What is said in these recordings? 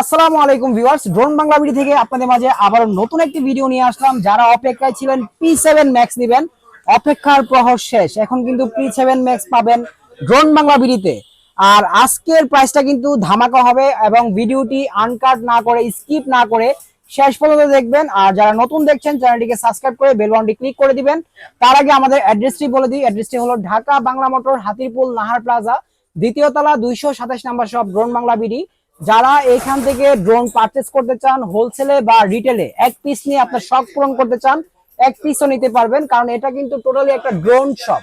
আসসালামু আলাইকুম viewers, drone Bangla video থেকে আপনাদের মাঝে আবার নতুন একটি ভিডিও নিয়ে আসলাম। যারা অপেক্ষায় ছিলেন পি সেভেন ম্যাক্স নেবেন। অপেক্ষার প্রহর শেষ। এখন কিন্তু পি সেভেন ম্যাক্স পাবেন ড্রোন বাংলা ভিডিওতে আর আজকের প্রাইসটা কিন্তু ধামাকা হবে এবং ভিডিওটি আনকাট না করে স্কিপ না করে শেষ পর্যন্ত দেখবেন। আর যারা নতুন দেখছেন, চ্যানেলটিকে সাবস্ক্রাইব করে বেল বাটনটি ক্লিক করে দিবেন। তার আগে আমাদের অ্যাড্রেসটি বলে দিই। অ্যাড্রেসটি হলো ঢাকা বাংলা মোটর, হাতিরপুল, নাহার প্লাজা দ্বিতীয় তলা, দুইশো সাতাশ নাম্বার সব ড্রোন বাংলা বিডি যারা এখান থেকে ড্রোন পারচেস করতে চান হোলসেলে বা রিটেলে এক পিস নিয়ে আপনার শখ পূরণ করতে চান, এক পিসও নিতে পারবেন, কারণ এটা কিন্তু টোটালি একটা ড্রোন শপ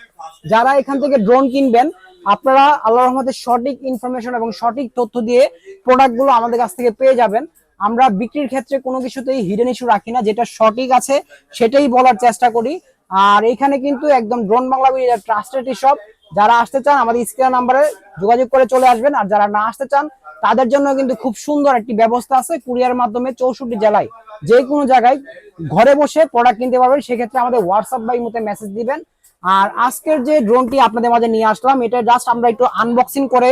যারা এখান থেকে ড্রোন কিনবেন, আপনারা আল্লাহ রহমতের সঠিক ইনফরমেশন এবং সঠিক তথ্য দিয়ে প্রোডাক্টগুলো আমাদের কাছ থেকে পেয়ে যাবেন। আমরা বিক্রির ক্ষেত্রে কোনো কিছুতেই হিডেন ইস্যু রাখি না, যেটা সঠিক আছে, সেটাই বলার চেষ্টা করি। আর এখানে কিন্তু একদম ড্রোন বাংলা ট্রাস্টেড শপ যারা আসতে চান, আমাদের স্ক্রিন নাম্বারে যোগাযোগ করে চলে আসবেন, আর যারা না আসতে চান তাদের জন্য কিন্তু খুব সুন্দর একটি ব্যবস্থা আছে কুরিয়ার মাধ্যমে চৌষট্টি জেলায়। যে কোনো জায়গায় ঘরে বসে প্রোডাক্ট কিনতে পারবেন, সেক্ষেত্রে আমাদের হোয়াটসঅ্যাপ বা ইমোতে মেসেজ দিবেন। আর আজকের যে ড্রোনটি আপনাদের মাঝে নিয়ে আসলাম, এটা জাস্ট আমরা একটু আনবক্সিং করে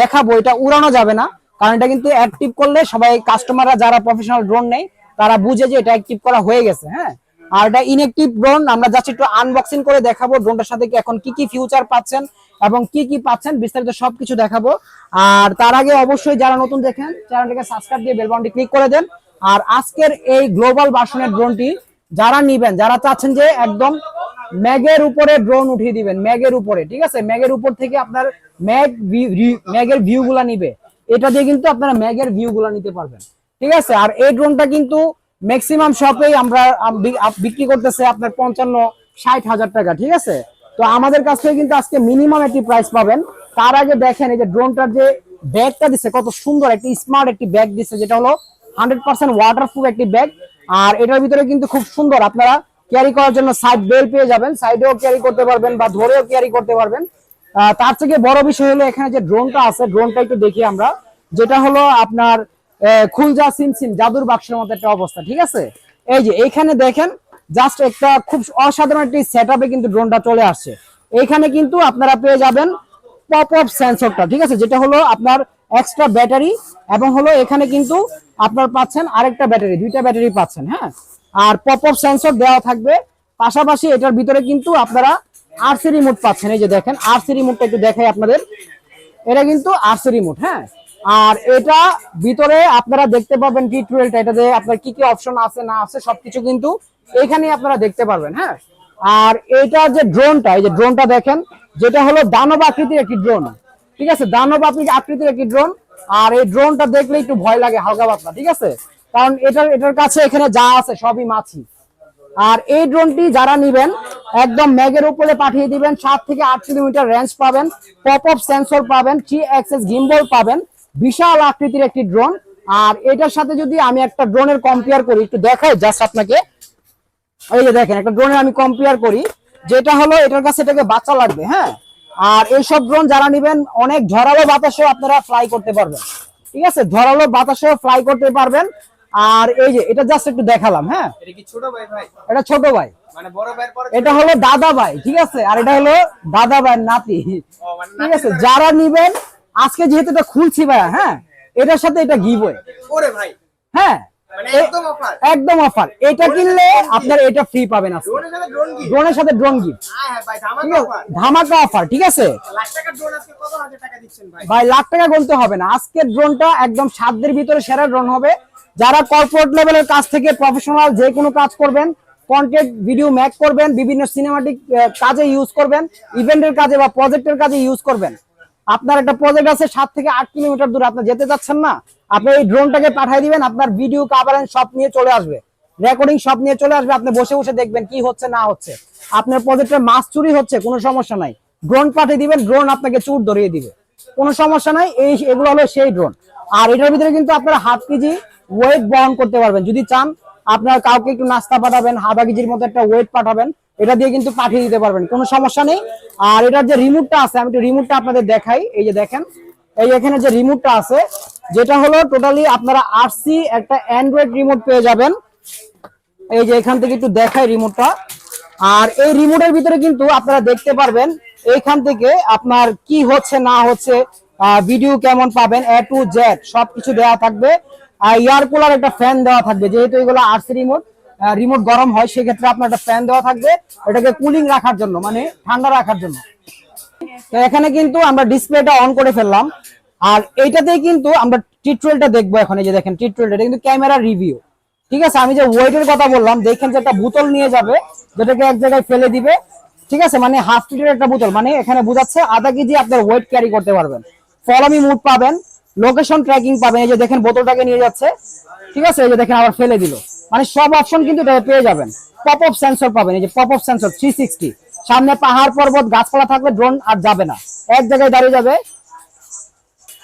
দেখাবো, এটা উড়ানো যাবে না, কারণ এটা কিন্তু অ্যাক্টিভ করলে সবাই কাস্টমাররা যারা প্রফেশনাল ড্রোন নেই তারা বুঝে যে এটা অ্যাক্টিভ করা হয়ে গেছে হ্যাঁ? আর এটা ইনএক্টিভ ড্রোন আমরা জাস্ট একটু আনবক্সিং করে দেখাবো ড্রোনটার সাথে এখন কি কি ফিউচার পাচ্ছেন এবং কি কি পাচ্ছেন, বিস্তারিত সবকিছু দেখাবো। আর তার আগে অবশ্যই যারা নতুন দেখেন চ্যানেলটিকে সাবস্ক্রাইব দিয়ে বেল ক্লিক করে দেন। আর আজকের এই গ্লোবাল ভার্সনের ড্রোনটি যারা নিবেন, যারা চাচ্ছেন যে একদম ম্যাগের উপরে ড্রোন উঠিয়ে দিবেন, ম্যাগের উপরে, ঠিক আছে? ম্যাগের উপর থেকে আপনার ম্যাগ ম্যাগের ভিউ গুলা নিবে। এটা দিয়ে কিন্তু আপনারা ম্যাগের ভিউ গুলা নিতে পারবেন, ঠিক আছে? আর এই ড্রোনটা কিন্তু ম্যাক্সিমাম শপেই আমরা বিক্রি করতেছে আপনার পঞ্চান্ন, ষাট হাজার টাকা, ঠিক আছে? তো আমাদের কাছ থেকে কিন্তু আজকে মিনিমাম একটি প্রাইস পাবেন। তার আগে দেখেন এই যে ড্রোনটার যে ব্যাগটা দিচ্ছে কত সুন্দর একটি স্মার্ট একটি ব্যাগ দিচ্ছে যেটা হলো হান্ড্রেড পার্সেন্ট ওয়াটারপ্রুফ একটি ব্যাগ আর এটার ভিতরে কিন্তু খুব সুন্দর, আপনারা ক্যারি করার জন্য সাইড বেল পেয়ে যাবেন। সাইডেও ক্যারি করতে পারবেন বা ধরেও ক্যারি করতে পারবেন। তার থেকে বড় বিষয় হলো এখানে যে ড্রোনটা আছে ড্রোনটা একটু দেখি আমরা। যেটা হলো আপনার খুলজা সিমসিম জাদুর বাক্সের মতো একটা অবস্থা, ঠিক আছে? এই যে, এইখানে দেখেন জাস্ট একটা খুব অসাধারণ একটি সেট কিন্তু ড্রোনটা চলে আসছে। এইখানে কিন্তু আপনারা পেয়ে যাবেন পপ আপ সেন্সরটা ঠিক আছে? যেটা হলো আপনার এক্সট্রা ব্যাটারি এবং হলো এখানে কিন্তু আপনার পাচ্ছেন আরেকটা ব্যাটারি দুইটা ব্যাটারি পাচ্ছেন হ্যাঁ? আর পপ আপ সেন্সর দেওয়া থাকবে। পাশাপাশি এটার ভিতরে কিন্তু আপনারা আরসি রিমোট পাচ্ছেন। এই যে দেখেন আরসি রিমোটটা একটু দেখাই আপনাদের। এটা কিন্তু আরসি রিমোট হ্যাঁ? আর এটা ভিতরে আপনারা দেখতে পাবেন টি টুয়েলভটা, এটাতে আপনার কি কি অপশন আছে, না আছে, সবকিছু কিন্তু এখানে আপনারা দেখতে পারবেন হ্যাঁ? আর এটা যে ড্রোনটা এই যে ড্রোনটা দেখেন, যেটা হলো দানব আকৃতির একটি ড্রোন ঠিক আছে? দানব আকৃ- আকৃতির একটি ড্রোন আর এই ড্রোনটা দেখলে একটু ভয় লাগে, হালকা পাতলা, ঠিক আছে? কারণ এটার এটার কাছে এখানে যা আছে, সবই মাছি। আর এই ড্রোনটি যারা নিবেন, একদম ম্যাগের উপরে পাঠিয়ে দিবেন, সাত থেকে আট কিলোমিটার রেঞ্জ পাবেন পপ আপ সেন্সর পাবেন থ্রি অ্যাক্সেস গিম্বল পাবেন বিশাল আকৃতির একটি ড্রোন আর এটার সাথে যদি আমি একটা ড্রোনের কম্পেয়ার করি একটু দেখাই জাস্ট আপনাকে। এই যে দেখেন একটা ড্রোনের আমি কম্পেয়ার করি যেটা হলো এটার কাছে এটাকে বাচ্চা লাগবে হ্যাঁ? আর এইসব ড্রোন যারা নিবেন অনেক ঝরালো বাতাসেও আপনারা ফ্লাই করতে পারবেন। ঠিক আছে? ঝরালো বাতাসেও ফ্লাই করতে পারবেন। আর এই যে এটা জাস্ট একটু দেখালাম হ্যাঁ? এটা কি ছোট ভাই ভাই? এটা ছোট ভাই। মানে বড় ভাইয়ের পরে এটা হলো দাদা ভাই ঠিক আছে? আর এটা হলো দাদা ভাইয়ের নাতি। ও, মানে ঠিক আছে? যারা নিবেন আজকে যেহেতু এটা খুলছি ভাইয়া হ্যাঁ এটার সাথে এটা গিবই ওরে ভাই। হ্যাঁ মানে একদম অফার এটা কিনলে আপনার এটা ফ্রি পাবেন ড্রোনের সাথে ড্রোন গিফট ধামাকা অফার ঠিক আছে? ভাই? ভাই লাখ টাকা গুনতে হবে না। আজকের ড্রোনটা একদম সাধ্যের ভিতরে সেরা ড্রোন হবে। যারা কর্পোরেট লেভেলের কাজ থেকে প্রফেশনাল যে কোনো কাজ করবেন কন্টেন্ট ভিডিও ম্যাক করবেন বিভিন্ন সিনেমাটিক কাজে ইউজ করবেন ইভেন্টের কাজে বা প্রজেক্টের কাজে ইউজ করবেন আপনার একটা প্রজেক্ট আছে সাত থেকে আট কিলোমিটার দূরে, আপনি যেতে যাচ্ছেন না, আপনি এই ড্রোনটাকে পাঠিয়ে দিবেন, আপনার ভিডিও কাভারেন সব নিয়ে চলে আসবে। রেকর্ডিং সব নিয়ে চলে আসবে, আপনি বসে বসে দেখবেন কি হচ্ছে, না হচ্ছে। আপনার প্রজেক্টের মাছ চুরি হচ্ছে, কোনো সমস্যা নাই। ড্রোন পাঠিয়ে দিবেন ড্রোন আপনাকে চুর ধরিয়ে দিবে। কোনো সমস্যা নাই, এই এগুলো হলো সেই ড্রোন আর এটার ভিতরে কিন্তু আপনারা হাফ কেজি ওয়েট বহন করতে পারবেন। যদি চান, আপনার কাউকে একটু নাস্তা পাঠাবেন, হাফা কেজির মতো একটা ওয়েট পাঠাবেন এটা দিয়ে কিন্তু পাঠিয়ে দিতে পারবেন, কোনো সমস্যা নেই। আর এটার যে রিমোটটা আছে, আমি একটু রিমোটটা আপনাদের দেখাই, এই যে দেখেন। এই এখানে যে রিমোটটা আছে, যেটা হলো টোটালি আপনারা আরসি একটা অ্যান্ড্রয়েড রিমোট পেয়ে যাবেন। এই যে এখান থেকে একটু দেখাই রিমোটটা আর এই রিমোটের ভিতরে কিন্তু আপনারা দেখতে পারবেন, এইখান থেকে আপনার কি হচ্ছে, না হচ্ছে ভিডিও কেমন পাবেন এ টু জেড সবকিছু দেওয়া থাকবে। আর এয়ার কুলার একটা ফ্যান দেওয়া থাকবে, যেহেতু এগুলো আরসি রিমোট রিমোট গরম হয়, সেক্ষেত্রে আপনার একটা ফ্যান দেওয়া থাকবে। এটাকে কুলিং রাখার জন্য মানে ঠান্ডা রাখার জন্য। তো এখানে কিন্তু আমরা ডিসপ্লেটা অন করে ফেললাম। আর এইটাতে কিন্তু আমরা টিটুয়েলটা দেখব এখন, এই যে দেখেন টিটুয়েলটা এটা কিন্তু ক্যামেরা রিভিউ ঠিক আছে, আমি যে ওয়েটের কথা বললাম, দেখেন যে একটা বোতল নিয়ে যাবে, যেটাকে এক জায়গায় ফেলে দিবে। ঠিক আছে মানে হাফ লিটার একটা বোতল মানে এখানে বোঝাচ্ছে আধা কেজি আপনার ওয়েট ক্যারি করতে পারবেন। ফলোমি মুড পাবেন লোকেশন ট্র্যাকিং পাবেন, এই যে দেখেন বোতলটাকে নিয়ে যাচ্ছে। ঠিক আছে, এই যে দেখেন আবার ফেলে দিল। মানে সব অপশন কিন্তু পেয়ে যাবেন। পপ অফ সেন্সর পাবেন, এই যে pop of sensor three sixty সামনে পাহাড় পর্বত, গাছপালা থাকলে ড্রোন আর যাবে না। এক জায়গায় দাঁড়িয়ে যাবে।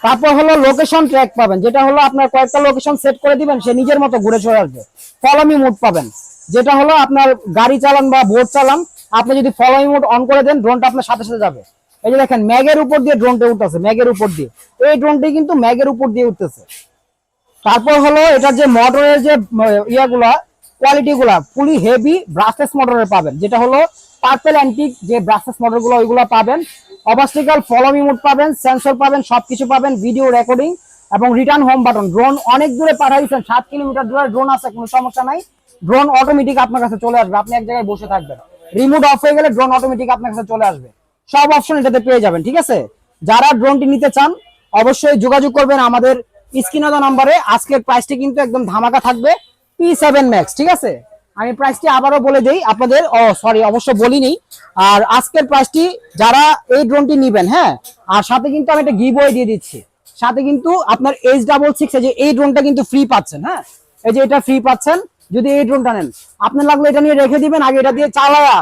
তারপর হলো লোকেশন ট্র্যাক পাবেন, যেটা হলো আপনার কয়েকটা লোকেশন সেট করে দিবেন, সে নিজের মতো ঘুরে চলে আসবে। ফলোমি মুড পাবেন, যেটা হলো আপনার গাড়ি চালান বা বোট চালান, আপনি যদি ফলোমি মুড অন করে দেন ড্রোনটা আপনার সাথে সাথে যাবে। এই যে দেখেন, ম্যাগের উপর দিয়ে ড্রোনটা উঠতেছে, ম্যাগের উপর দিয়ে। এই ড্রোনটি কিন্তু ম্যাগের উপর দিয়ে উঠতেছে। তারপর হলো এটার যে মোটরের যে ইয়াগুলা কোয়ালিটি গুলা ফুলি হেভি ব্রাসলেস মোটরের পাবেন। যেটা হলো পার্পেল অ্যান্টিক যে ব্রাসলেস মোটরগুলো, ওইগুলো পাবেন। অবাস্টিক্যাল ফলোমি মোড পাবেন সেন্সর পাবেন, সবকিছু পাবেন ভিডিও রেকর্ডিং এবং রিটার্ন হোম বাটন ড্রোন অনেক দূরে পাঠাইছেন সাত কিলোমিটার দূরে। ড্রোন আছে, কোনো সমস্যা নাই। ড্রোন অটোমেটিক আপনার কাছে চলে আসবে। আপনি এক জায়গায় বসে থাকবেন। রিমোট অফ হয়ে গেলে ড্রোন অটোমেটিক আপনার কাছে চলে আসবে। সব অপশন এটাতে পেয়ে যাবেন, ঠিক আছে? যারা ড্রোনটি নিতে চান, অবশ্যই যোগাযোগ করবেন আমাদের স্ক্রিনে দেওয়া নাম্বারে আজকের প্রাইসটি কিন্তু একদম ধামাকা থাকবে পি সেভেন ম্যাক্স ঠিক আছে? আমি প্রাইসটি আবারও বলে দিই আপনাদের, ও সরি অবশ্য বলিনি। আর আজকের প্রাইসটি যারা এই ড্রোনটি নিবেন হ্যাঁ? আর সাথে কিন্তু আমি একটা গিভ দিয়ে দিচ্ছি। সাথে কিন্তু আপনার এইচ ডাবল সিক্স যে এই ড্রোনটা কিন্তু ফ্রি পাচ্ছেন হ্যাঁ? এই যে এটা ফ্রি পাচ্ছেন, যদি এই ড্রোনটা নেন। আপনার লাগলে এটা নিয়ে রেখে দিবেন, আগে এটা দিয়ে চালায়া,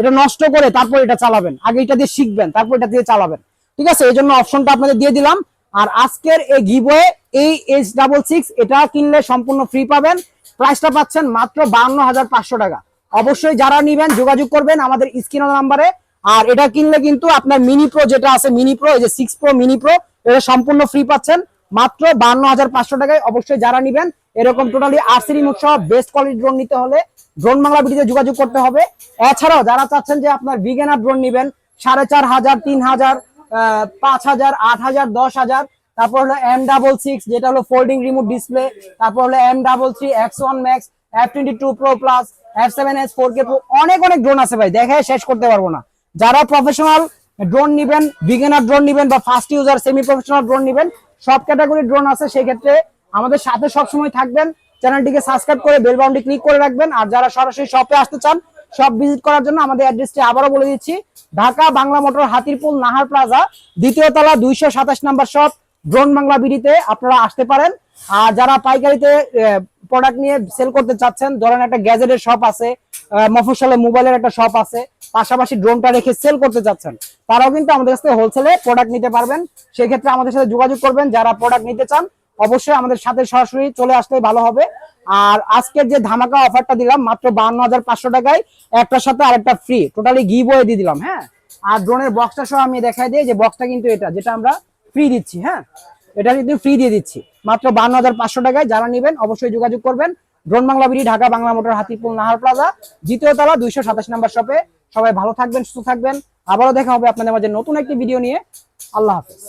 এটা নষ্ট করে তারপর এটা চালাবেন। আগে এটা দিয়ে শিখবেন, তারপর এটা দিয়ে চালাবেন। ঠিক আছে? এই জন্য অপশনটা আপনাদের দিয়ে দিলাম। আর আজকের এই গিভওয়ে এই এইচ ডাবল সিক্স এটা কিনলে সম্পূর্ণ ফ্রি পাবেন। প্রাইসটা পাচ্ছেন মাত্র বান্ন হাজার পাঁচশো টাকা। অবশ্যই যারা নিবেন, যোগাযোগ করবেন আমাদের স্ক্রিন নাম্বারে আর এটা কিনলে কিন্তু আপনার মিনি প্রো যেটা আছে মিনি প্রো এই যে সিক্স প্রো মিনি প্রো এটা সম্পূর্ণ ফ্রি পাচ্ছেন। মাত্র বান্ন হাজার পাঁচশো টাকায় অবশ্যই যারা নিবেন, এরকম টোটালি আরসি রিমোট সহ বেস্ট কোয়ালিটি ড্রোন নিতে হলে ড্রোন বাংলা ভিডিওতে যোগাযোগ করতে হবে। এছাড়াও যারা চাচ্ছেন যে আপনার বিগেনার ড্রোন নিবেন, সাড়ে চার হাজার, তিন হাজার পাঁচ হাজার, আট হাজার, দশ হাজার। তারপর হলো এম ডাবল সিক্স যেটা হলো ফোল্ডিং রিমোট ডিসপ্লে তারপর হলো M double three X one max F twenty two pro plus F seven S four K pro অনেক অনেক ড্রোন আছে ভাই, দেখে শেষ করতে পারব না। যারা প্রফেশনাল ড্রোন নিবেন বিগিনার ড্রোন নিবেন বা first user semi professional drone নিবেন, সব ক্যাটাগরি ড্রোন আছে সেই ক্ষেত্রে আমাদের সাথে সবসময় থাকবেন। চ্যানেলটিকে সাবস্ক্রাইব করে বেল বাউন্ডি ক্লিক করে রাখবেন। আর যারা সরাসরি শপে আসতে চান সব ভিজিট করার জন্য আমাদের অ্যাড্রেসটি আবারও বলে দিচ্ছি। ঢাকা বাংলা মোটর হাতিরপুল নাহার প্লাজা দ্বিতীয় তলা দুইশো সাতাশ নাম্বার শপ ড্রোন বাংলা বিডিতে আপনারা আসতে পারেন। আর যারা পাইকারিতে প্রোডাক্ট নিয়ে সেল করতে চাচ্ছেন ধরেন একটা গ্যাজেটের শপ আছে আহ, মফস্বলে মোবাইলের একটা শপ আছে পাশাপাশি ড্রোনটা রেখে সেল করতে চাচ্ছেন তারাও কিন্তু আমাদের কাছ থেকে হোলসেলে প্রোডাক্ট নিতে পারবেন। সেক্ষেত্রে আমাদের সাথে যোগাযোগ করবেন যারা প্রোডাক্ট নিতে চান অবশ্যই আমাদের সাথে সরাসরি চলে আসলেই ভালো হবে। আর আজকের যে ধামাকা অফারটা দিলাম মাত্র বান্ন হাজার পাঁচশো টাকায়, একটার সাথে আরেকটা ফ্রি টোটালি গি ওয়ে দিয়ে দিলাম হ্যাঁ? আর ড্রোনের বক্সটা সহ আমি দেখাই দিই, যে বক্সটা কিন্তু এটা, যেটা আমরা ফ্রি দিচ্ছি হ্যাঁ? এটা কিন্তু ফ্রি দিয়ে দিচ্ছি। মাত্র বান্ন হাজার পাঁচশো টাকায় যারা নেবেন অবশ্যই যোগাযোগ করবেন। Drone Bangla BD Dhaka Bangla motor Hatirpool Nahar plaza দ্বিতীয় তলা, দুইশো সাতাশ নাম্বার শপে সবাই ভালো থাকবেন, সুস্থ থাকবেন। আবারও দেখা হবে আপনাদের মাঝে নতুন একটি ভিডিও নিয়ে। আল্লাহ হাফেজ।